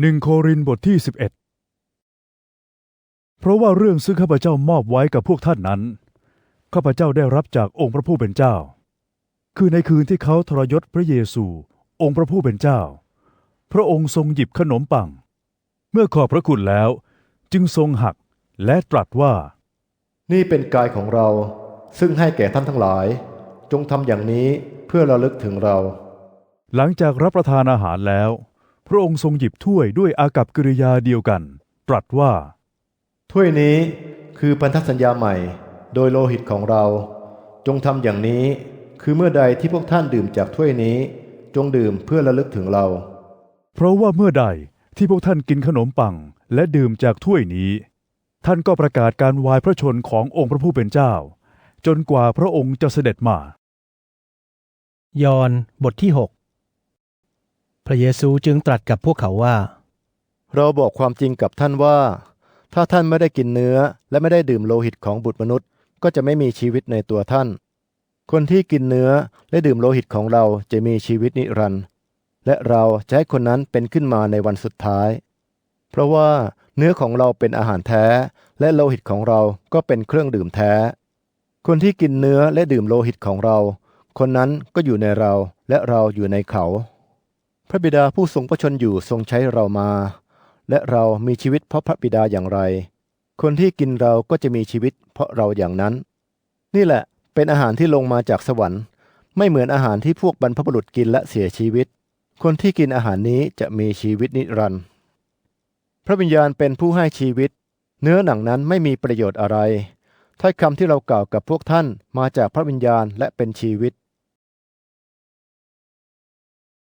หนึ่งโครินธ์บทที่ 11 เพราะว่าเรื่องซึ่งข้าพเจ้ามอบไว้กับพวกท่านนั้น ข้าพเจ้าได้รับจากองค์พระผู้เป็นเจ้า คือในคืนที่เขาทรยศพระเยซู องค์พระผู้เป็นเจ้า พระองค์ทรงหยิบขนมปัง เมื่อขอบพระคุณแล้ว จึงทรงหักและตรัสว่า นี่เป็นกายของเราซึ่งให้แก่ท่านทั้งหลาย จงทำอย่างนี้เพื่อระลึกถึงเรา หลังจากรับประทานอาหารแล้ว พระองค์ทรงหยิบถ้วยด้วยอากับกิริยาเดียวกัน ตรัสว่า ถ้วยนี้คือพันธสัญญาใหม่ โดยโลหิตของเรา จงทำอย่างนี้ คือเมื่อใดที่พวกท่านดื่มจากถ้วยนี้ จงดื่มเพื่อระลึกถึงเรา เพราะว่าเมื่อใดที่พวกท่านกินขนมปังและดื่มจากถ้วยนี้ ท่านก็ประกาศการวายพระชนขององค์พระผู้เป็นเจ้า จนกว่าพระองค์จะเสด็จมา ยอห์นบทที่ 6 พระเยซูจึงตรัสกับพวกเขาว่า เราบอกความจริงกับท่านว่า ถ้าท่านไม่ได้กินเนื้อและไม่ได้ดื่มโลหิตของบุตรมนุษย์ ก็จะไม่มีชีวิตในตัวท่าน คนที่กินเนื้อและดื่มโลหิตของเราจะมีชีวิตนิรันดร์และเราจะให้คนนั้นเป็นขึ้นมาในวันสุดท้าย เพราะว่าเนื้อของเราเป็นอาหารแท้ และโลหิตของเราก็เป็นเครื่องดื่มแท้ คนที่กินเนื้อและดื่มโลหิตของเรา คนนั้นก็อยู่ในเราและเราอยู่ในเขา ระบิดาผู้ทรงพระชนอยู่ทรงใช้เรามา และเรามีชีวิตเพราะพระบิดาอย่างไร คนที่กินเราก็จะมีชีวิตเพราะเราอย่างนั้น นี่แหละเป็นอาหารที่ลงมาจากสวรรค์ ไม่เหมือนอาหารที่พวกบรรพบุรุษกินและเสียชีวิต คนที่กินอาหารนี้จะมีชีวิตนิรันดร์พระวิญญาณเป็นผู้ให้ชีวิต เนื้อหนังนั้นไม่มีประโยชน์อะไรถ้อยคำที่เรากล่าวกับพวกท่านมาจากพระวิญญาณและเป็นชีวิต